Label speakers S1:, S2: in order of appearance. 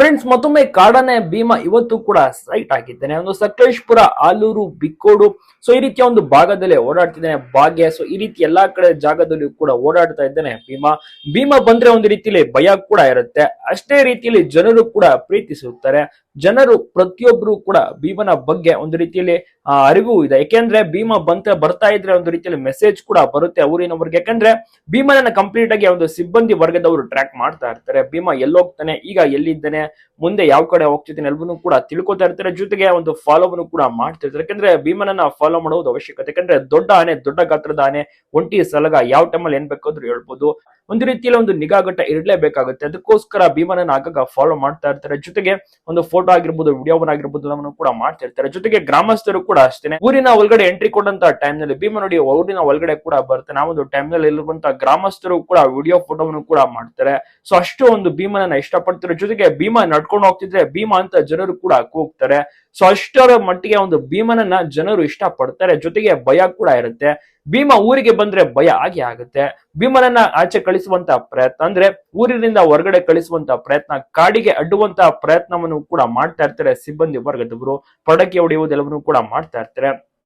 S1: Friends, ಮತ್ತೊಮ್ಮೆ ಕಾಡನೆ ಭೀಮ ಇವತ್ತು ಕೂಡ ಸೈಟ್ ಆಗಿದ್ದೇನೆ. ಒಂದು ಸಕಲೇಶ್ಪುರ, ಆಲೂರು, ಬಿಕ್ಕೋಡು ಸೊ ಈ ರೀತಿಯ ಒಂದು ಭಾಗದಲ್ಲಿ ಓಡಾಡ್ತಿದ್ದೇನೆ. ಭಾಗ್ಯ ಸೊ ಈ ರೀತಿ ಎಲ್ಲಾ ಕಡೆ ಜಾಗದಲ್ಲಿ ಕೂಡ ಓಡಾಡ್ತಾ ಇದ್ದೇನೆ ಭೀಮ. ಭೀಮ ಬಂದ್ರೆ ಒಂದು ರೀತಿಯಲ್ಲಿ ಭಯ ಕೂಡ ಇರುತ್ತೆ. ಅಷ್ಟೇ ರೀತಿಯಲ್ಲಿ ಜನರು ಕೂಡ ಪ್ರೀತಿಸುತ್ತಾರೆ. ಜನರು ಪ್ರತಿಯೊಬ್ರು ಕೂಡ ಭೀಮನ ಬಗ್ಗೆ ಒಂದು ರೀತಿಯಲ್ಲಿ ಅರಿವು ಇದೆ. ಯಾಕೆಂದ್ರೆ ಭೀಮ ಬಂತ, ಬರ್ತಾ ಇದ್ರೆ ಒಂದು ರೀತಿಯಲ್ಲಿ ಮೆಸೇಜ್ ಕೂಡ ಬರುತ್ತೆ ಊರಿನವ್ರಿಗೆ. ಯಾಕಂದ್ರೆ ಭೀಮನನ್ನ ಕಂಪ್ಲೀಟ್ ಆಗಿ ಒಂದು ಸಿಬ್ಬಂದಿ ವರ್ಗದವರು ಟ್ರ್ಯಾಕ್ ಮಾಡ್ತಾ ಇರ್ತಾರೆ. ಭೀಮ ಎಲ್ಲೋಗ್ತಾನೆ, ಈಗ ಎಲ್ಲಿದ್ದಾನೆ ಮುಂದೆ ಯಾವ ಕಡೆ ಹೋಗ್ತಿದ್ದೀನಿ ಎಲ್ಲವನ್ನೂ ಕೂಡ ತಿಳ್ಕೊತಾ ಇರ್ತಾರೆ. ಜೊತೆಗೆ ಒಂದು ಫಾಲೋವನ್ನು ಕೂಡ ಮಾಡ್ತಿರ್ತಾರೆ ಯಾಕಂದ್ರೆ ಭೀಮನನ್ನ ಫಾಲೋ ಮಾಡೋದು ಅವಶ್ಯಕತೆ. ಯಾಕಂದ್ರೆ ದೊಡ್ಡ ಆನೆ, ದೊಡ್ಡ ಗಾತ್ರದ ಆನೆ, ಒಂಟಿ ಸಲಗ ಯಾವ ಟೈಮಲ್ಲಿ ಏನ್ ಬೇಕಾದ್ರೂ ಹೇಳ್ಬೋದು. ಒಂದು ರೀತಿಯಲ್ಲಿ ಒಂದು ನಿಗಾಘಟ್ಟ ಇರಲೇಬೇಕಾಗುತ್ತೆ. ಅದಕ್ಕೋಸ್ಕರ ಭೀಮನನ್ನ ಆಗಾಗ ಫಾಲೋ ಮಾಡ್ತಾ ಇರ್ತಾರೆ. ಜೊತೆಗೆ ಒಂದು ಫೋಟೋ ಆಗಿರ್ಬೋದು ವಿಡಿಯೋವನ್ನ ಆಗಿರ್ಬೋದು ಅದನ್ನು ಕೂಡ ಮಾಡ್ತಿರ್ತಾರೆ ಜೊತೆಗೆ ಗ್ರಾಮಸ್ಥರು ಕೂಡ ಅಷ್ಟೇನೆ. ಊರಿನ ಒಳಗಡೆ ಎಂಟ್ರಿ ಕೊಟ್ಟಂತ ಟೈಮ್ನಲ್ಲಿ ಭೀಮ ಊರಿನ ಒಳಗಡೆ ಕೂಡ ಬರ್ತಾನೆ ಆ ಒಂದು ಟೈಮ್ನಲ್ಲಿ ಇರುವಂತಹ ಗ್ರಾಮಸ್ಥರು ಕೂಡ ವಿಡಿಯೋ ಫೋಟೋವನ್ನು ಕೂಡ ಮಾಡ್ತಾರೆ. ಸೊ ಅಷ್ಟು ಒಂದು ಭೀಮನನ್ನ ಇಷ್ಟಪಡ್ತಾರೆ. ಜೊತೆಗೆ ಭೀಮ ನಡ್ಕೊಂಡು ಹೋಗ್ತಿದ್ರೆ ಭೀಮ ಅಂತ ಜನರು ಕೂಡ ಕೂಗ್ತಾರೆ. ಸೊ ಅಷ್ಟರ ಮಟ್ಟಿಗೆ ಒಂದು ಭೀಮನನ್ನ ಜನರು ಇಷ್ಟಪಡ್ತಾರೆ. ಜೊತೆಗೆ ಭಯ ಕೂಡ ಇರುತ್ತೆ. ಭೀಮ ಊರಿಗೆ ಬಂದ್ರೆ ಭಯ ಆಗಿ ಆಗುತ್ತೆ. ಭೀಮನನ್ನ ಆಚೆ ಕಳಿಸುವಂತ ಪ್ರಯತ್ನ, ಅಂದ್ರೆ ಊರಿನಿಂದ ಹೊರಗಡೆ ಕಳಿಸುವಂತ ಪ್ರಯತ್ನ, ಕಾಡಿಗೆ ಅಡ್ಡುವಂತ ಪ್ರಯತ್ನವನ್ನು ಕೂಡ ಮಾಡ್ತಾ ಇರ್ತಾರೆ ಸಿಬ್ಬಂದಿ ವರ್ಗದವರು. ಪಡಕೆ ಹೊಡೆಯುವುದೆಲ್ಲವನ್ನು ಕೂಡ ಮಾಡ್ತಾ ಇರ್ತಾರೆ.